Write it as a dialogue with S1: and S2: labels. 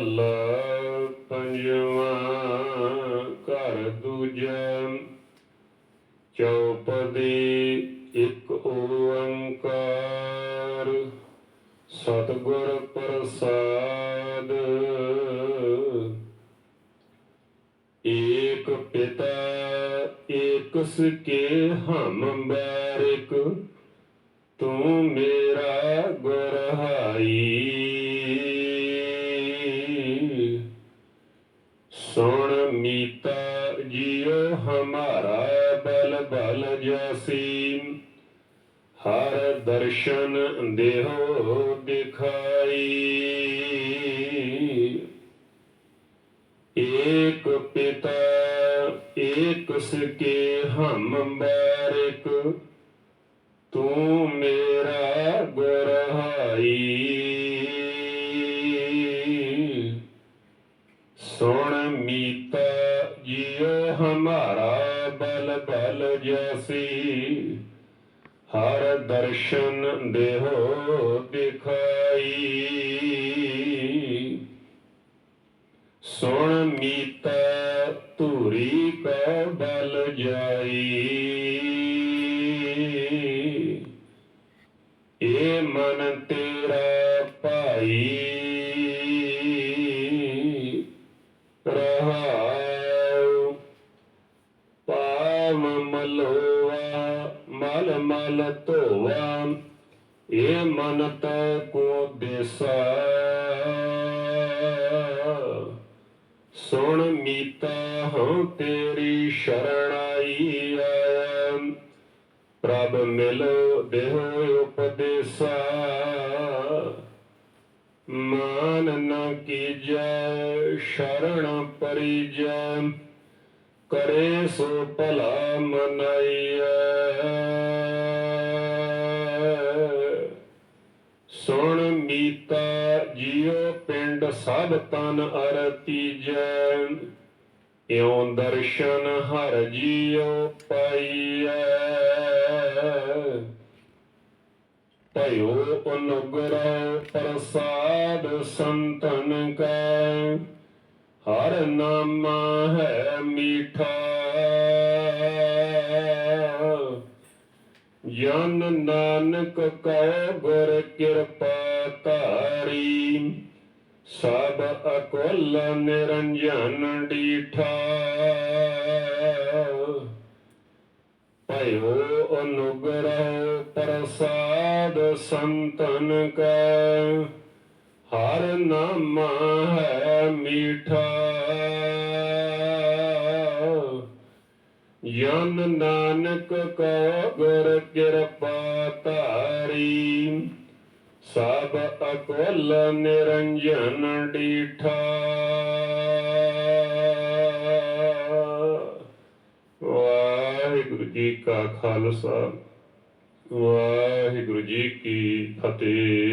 S1: ਮਹੱਲਾ ਪੰਜਵਾਂ ਘਰ ਦੂਜਾ, ਚੌਪਦੀ ਇੱਕ ਓੰਕਾਰ, ਸਤਿਗੁਰ ਪ੍ਰਸਾਦ। ਏਕ ਪਿਤਾ, ਏਕ ਸਕੇ, ਹਮ ਬਾਰਿਕ, ਤੂੰ ਮੇਰਾ ਗੁਰਹਾਈ ਹਮਾਰਾ ਬਲ ਬਲ ਜਾਸੀ ਹਰ ਦਰਸ਼ਨ ਦੇਹੋ ਦਿਖਾਈ। ਏਕ ਪਿਤਾ, ਏਕ ਸਕੇ ਹਮ ਬਾਰਿਕ, ਤੂੰ ਮੇਰਾ ਗੁਰਹਾਈ ਜਿਉ ਹਮਾਰਾ ਬਲ ਬਲ ਜੈਸੀ, ਹਰ ਦਰਸ਼ਨ ਦੇਹੋ ਦਿਖਾਈ। ਸੁਣ ਮੀਤਾ ਧੂਰੀ ਕਾ ਬਲ ਜਾਈ। ਏ ਮਨ ਤੇਰਾ ਪਾਵ ਮਲੋਆ ਮਲ ਮਲ ਧੋਆ ਏ ਮਨ ਤੈ ਕੋ ਦੇਸਾ ਸੁਣ ਮੀਤਾ, ਹਉ ਤੇਰੀ ਸ਼ਰਣਾਈ ਆਇਆ। ਪ੍ਰਭ ਮਿਲੋ ਦੇਹ ਉਪਦੇਸਾ। ਮਾਨ ਨ ਕੀਜੈ ਸ਼ਰਣ ਪਰਿਜੈ। ਕਰੇ ਸੋ ਭਲਾ ਮਨਾਈਐ। ਸੁਣ ਮੀਤਾ ਜਿਉ ਪਿੰਡ ਸਭ ਤਨ ਅਰਤੀਜੈ ਇਉ ਦਰਸ਼ਨ ਹਰ ਜੀਉ ਪਾਈਐ। ਭਇਓ ਅਨੁਗ੍ਰਹ ਪ੍ਰਸਾਦ ਸੰਤਨ ਕੈ। ਹਰ ਨਾਮ ਹੈ ਮੀਠਾ। ਜਨ ਨਾਨਕ ਕੈ ਗੁਰ ਕਿਰਪਾ ਧਾਰੀ। ਸਭ ਅਕਲ ਨਿਰੰਜਨ ਡੀਠਾ। ਭਇਓ ਅਨੁਗ੍ਰਹ ਪ੍ਰਸਾਦ ਸੰਤਨ ਕੈ। ਹਰ ਨਾਮ ਹੈ ਮੀਠਾ। ਜਨ ਨਾਨਕ ਕੋ ਗੁਰ ਕਿਰਪਾ ਧਾਰੀ, ਸਭ ਅਕਲ ਨਿਰੰਜਨ ਡੀਠਾ। ਵਾਹਿਗੁਰੂ ਜੀ ਕਾ ਖਾਲਸਾ, ਵਾਹਿਗੁਰੂ ਜੀ ਕੀ ਫਤਿਹ।